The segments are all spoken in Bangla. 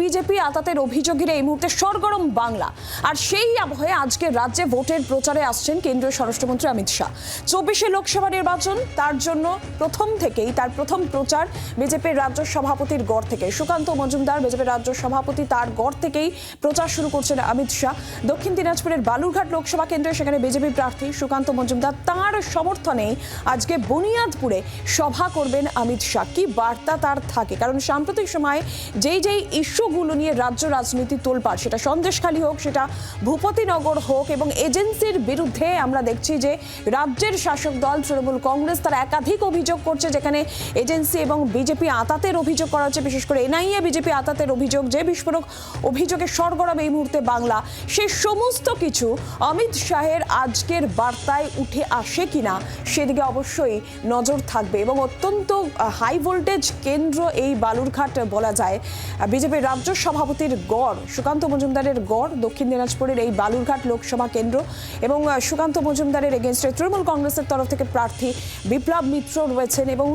বিজেপি আতাতের অভিযোগের এই মুহূর্তে সরগরম বাংলা। আর সেই আবহে আজকে রাজ্যে ভোটের প্রচারে আসছেন কেন্দ্রীয় স্বরাষ্ট্রমন্ত্রী অমিত শাহ। চব্বিশে লোকসভা নির্বাচন, তার জন্য প্রথম থেকেই তার প্রথম প্রচার বিজেপির রাজ্য সভাপতির গড় থেকে। সুকান্ত মজুমদার বিজেপির রাজ্য সভাপতি তার গড় থেকেই প্রচার শুরু করছেন অমিত শাহ। দক্ষিণ দিনাজপুরের বালুরঘাট লোকসভা কেন্দ্রে সেখানে বিজেপি প্রার্থী সুকান্ত মজুমদার তার সমর্থনে আজকে বুনিয়াদপুরে সভা করবেন অমিত শাহ। কি বার্তা তার থাকে? কারণ সাম্প্রতিক সময়ে যেই যেই ইস্যুগুলো নিয়ে রাজ্য রাজনীতি তোলপাড়। সেটা সন্দেশখালী হোক, সেটা ভূপতিনগর হোক এবং এজেন্সির বিরুদ্ধে আমরা দেখছি যে রাজ্যের শাসক দল তৃণমূল কংগ্রেস তারা একাধিক অভিযোগ করছে, যেখানে এজেন্সি এবং বিজেপি আতাতের অভিযোগ করা হচ্ছে। বিশেষ করে এনআইএ, বিজেপি আতাতের অভিযোগ যে বিস্ফোরক অভিযোগে সরগরম এই মুহূর্তে বাংলা। সেই সমস্ত কিছু অমিত শাহের আজকের বার্তায় উঠে আসে কিনা, সেদিকে অবশ্যই নজর থাকবে এবং অত্যন্ত হাই ভোল্টেজ কেন্দ্র এই বালুরঘাট বলা যায়। বিজেপির রাজ্য সভাপতির গড়, সুকান্ত মজুমদারের গড়, দক্ষিণ দিনাজপুরের এই বালুরঘাট লোকসভা কেন্দ্র এবং সুকান্ত মজুমদারের এগেনস্টে তৃণমূল কংগ্রেসের তরফ থেকে প্রার্থী বিপ্লব মিত্র রয়েছেন এবং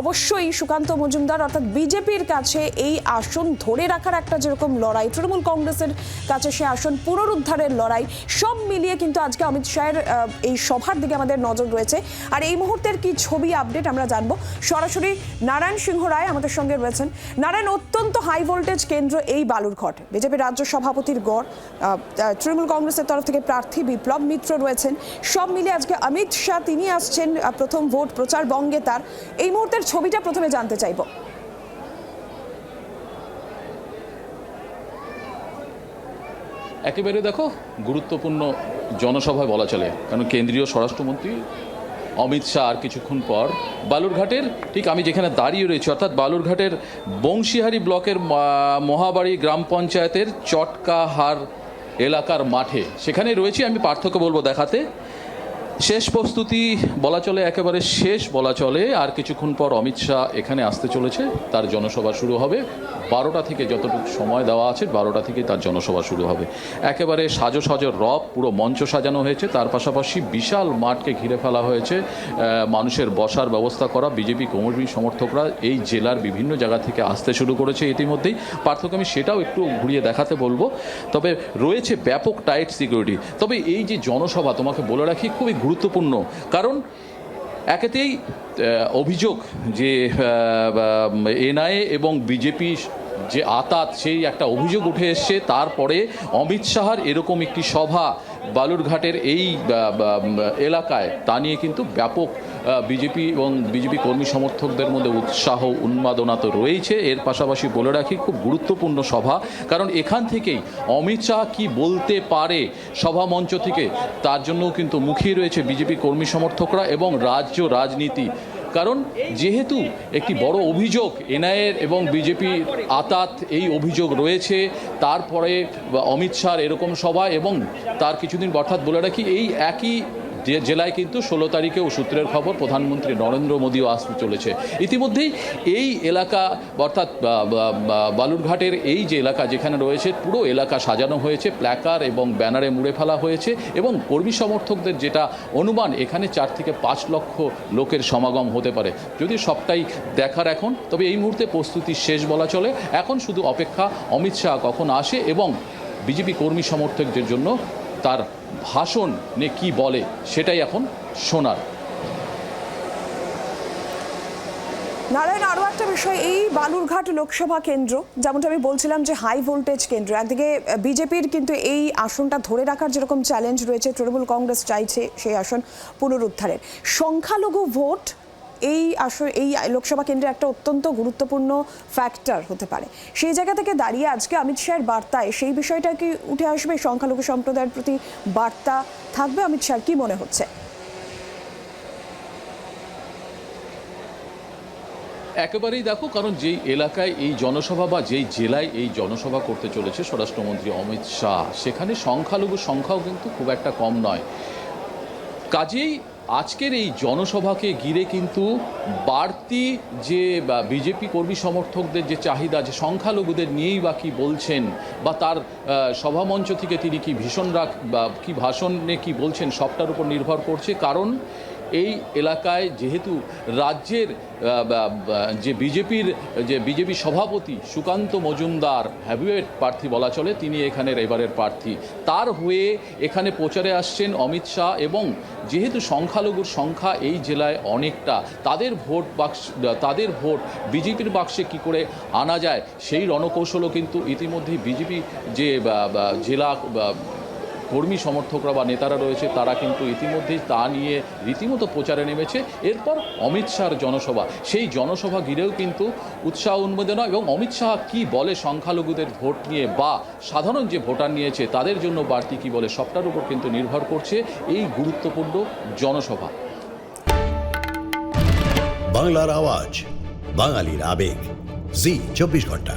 অবশ্যই সুকান্ত মজুমদার অর্থাৎ বিজেপির কাছে এই আসন ধরে রাখার একটা যেরকম লড়াই, তৃণমূল কংগ্রেসের কাছে সে আসন পুনরুদ্ধারের লড়াই, সব মিলিয়ে কিন্তু আজকে অমিত শাহের এই সভার দিকে আমাদের নজর রয়েছে। আর এই মুহূর্তের কি ছবি আপডেট আমরা জানব। সরাসরি নারায়ণ সিংহ রায় আমাদের সঙ্গে রয়েছেন। নারায়ণ, অত্যন্ত হাই ভোল্টেজ কেন্দ্র এই বালুরঘট বিজেপি রাজ্য সভাপতির গড় তৃণমূল কংগ্রেসের তরফ থেকে প্রার্থী বিপ্লব মিত্র রয়েছেন। সব মিলিয়ে আজকে অমিত শাহ, তিনি আসছেন প্রথম ভোট প্রচার বঙ্গে তার। এই মুহূর্তের ছবিটা প্রথমে জানতে চাইব। একেবারে দেখো, গুরুত্বপূর্ণ জনসভায় বলা চলে, কারণ কেন্দ্রীয় স্বরাষ্ট্রমন্ত্রী অমিত শাহ আর কিছুক্ষণ পর বালুরঘাটের, ঠিক আমি যেখানে দাঁড়িয়ে রয়েছি, অর্থাৎ বালুরঘাটের বংশীহারি ব্লকের মহাবাড়ি গ্রাম পঞ্চায়েতের চটকাহার এলাকার মাঠে। সেখানে রয়েছি, আমি পার্থক্য বলব দেখাতে। শেষ প্রস্তুতি বলা চলে, একেবারে শেষ বলা চলে। আর কিছুক্ষণ পর অমিত শাহ এখানে আসতে চলেছে। তার জনসভা শুরু হবে। বারোটা থেকে যতটুকু সময় দেওয়া আছে, বারোটা থেকে তার জনসভা শুরু হবে। একেবারে সাজো সাজো রব, পুরো মঞ্চ সাজানো হয়েছে। তার পাশাপাশি বিশাল মাঠকে ঘিরে ফেলা হয়েছে। মানুষের বসার ব্যবস্থা করা, বিজেপি কর্মী সমর্থকরা এই জেলার বিভিন্ন জায়গা থেকে আসতে শুরু করেছে ইতিমধ্যেই। পার্থক্য আমি সেটাও একটু ঘুরিয়ে দেখাতে বলব। তবে রয়েছে ব্যাপক টাইট সিকিউরিটি তবে এই যে জনসভা, তোমাকে বলে রাখি, খুবই গুরুত্বপূর্ণ। কারণ একেতেই অভিযোগ যে এনআইএ এবং বিজেপি যে আতাত, সেই একটা অভিযোগ উঠে এসছে। তারপরে অমিত শাহর এরকম একটি সভা বালুরঘাটের এই এলাকায়, তা নিয়ে কিন্তু ব্যাপক বিজেপি এবং বিজেপি কর্মী সমর্থকদের মধ্যে উৎসাহ, উন্মাদনা তো রয়েছে। এর পাশাপাশি বলে রাখি, খুব গুরুত্বপূর্ণ সভা। কারণ এখান থেকেই অমিত শাহ কি বলতে পারে সভা মঞ্চ থেকে, তার জন্যও কিন্তু মুখিয়ে রয়েছে বিজেপি কর্মী সমর্থকরা এবং রাজ্য রাজনীতি কারণ যেহেতু একটি বড় অভিযোগ, এনআইএর এবং বিজেপির আতাত এই অভিযোগ রয়েছে, তারপরে অমিত শাহর এরকম সভা এবং তার কিছুদিন অর্থাৎ বলে রাখি, এই একই জেলায় কিন্তু ষোলো তারিখেও সূত্রের খবর প্রধানমন্ত্রী নরেন্দ্র মোদীও আসতে চলেছে। ইতিমধ্যেই এই এলাকা, অর্থাৎ বালুরঘাটের এই যে এলাকা যেখানে রয়েছে, পুরো এলাকা সাজানো হয়েছে, প্ল্যাকার এবং ব্যানারে মুড়ে ফেলা হয়েছে এবং কর্মী সমর্থকদের যেটা অনুমান, এখানে চার থেকে পাঁচ লক্ষ লোকের সমাগম হতে পারে। যদি সবটাই দেখার এখন, তবে এই মুহূর্তে প্রস্তুতি শেষ বলা চলে। এখন শুধু অপেক্ষা, অমিত শাহ কখন আসে এবং বিজেপি কর্মী সমর্থকদের জন্য তার ভাষণ নিয়ে কী বলে সেটাই এখন শোনার। নারায়ণ আরও একটা বিষয়, এই বালুরঘাট লোকসভা কেন্দ্র, যেমনটা আমি বলছিলাম যে হাই ভোল্টেজ কেন্দ্র, একদিকে বিজেপির কিন্তু এই আসনটা ধরে রাখার যেরকম চ্যালেঞ্জ রয়েছে, তৃণমূল কংগ্রেস চাইছে সেই আসন পুনরুদ্ধারের। সংখ্যালঘু ভোট এই আসন এই লোকসভা কেন্দ্রে একটা অত্যন্ত গুরুত্বপূর্ণ ফ্যাক্টর হতে পারে। সেই জায়গা থেকে দাঁড়িয়ে আজকে অমিত শাহের বার্তায় সেই বিষয়টা কি উঠে আসবে? সংখ্যালঘু সম্প্রদায়ের প্রতি বার্তা থাকবে? অমিত শাহ, কি মনে হচ্ছে? একেবারেই দেখো, কারণ যেই এলাকায় এই জনসভা বা যেই জেলায় এই জনসভা করতে চলেছে স্বরাষ্ট্রমন্ত্রী অমিত শাহ, সেখানে সংখ্যালঘু সংখ্যাও কিন্তু খুব একটা কম নয়। কাজেই আজকের এই জনসভাকে ঘিরে কিন্তু বাড়তি যে বিজেপি কর্মী সমর্থকদের যে চাহিদা, যে সংখ্যালঘুদের নিয়েই বা কী বলছেন, বা তার সভামঞ্চ থেকে তিনি কি ভীষণ রাখ বা কি ভাষণে কি বলছেন, সবটার উপর নির্ভর করছে। কারণ এই এলাকায় যেহেতু রাজ্যের যে বিজেপির, যে বিজেপি সভাপতি সুকান্ত মজুমদার হ্যাভিওয়েট প্রার্থী বলা চলে, তিনি এখানের এবারের প্রার্থী। তার হয়ে এখানে প্রচারে আসছেন অমিত শাহ এবং যেহেতু সংখ্যালঘুর সংখ্যা এই জেলায় অনেকটা, তাদের ভোট বাক্স, তাদের ভোট বিজেপির বাক্সে কি করে আনা যায় সেই রণকৌশলও কিন্তু ইতিমধ্যেই বিজেপি যে জেলা কর্মী সমর্থকরা বা নেতারা রয়েছে, তারা কিন্তু ইতিমধ্যেই তা নিয়ে রীতিমতো প্রচারে নেমেছে। এরপর অমিত শাহর জনসভা, সেই জনসভা ঘিরেও কিন্তু উৎসাহ উন্মোদনা এবং অমিত শাহ কী বলে সংখ্যালঘুদের ভোট নিয়ে বা সাধারণ যে ভোটার নিয়েছে, তাদের জন্য বাড়তি কী বলে, সবটার উপর কিন্তু নির্ভর করছে এই গুরুত্বপূর্ণ জনসভা। বাংলার আওয়াজ, বাঙালির আবেগ। জি, চব্বিশ ঘণ্টা।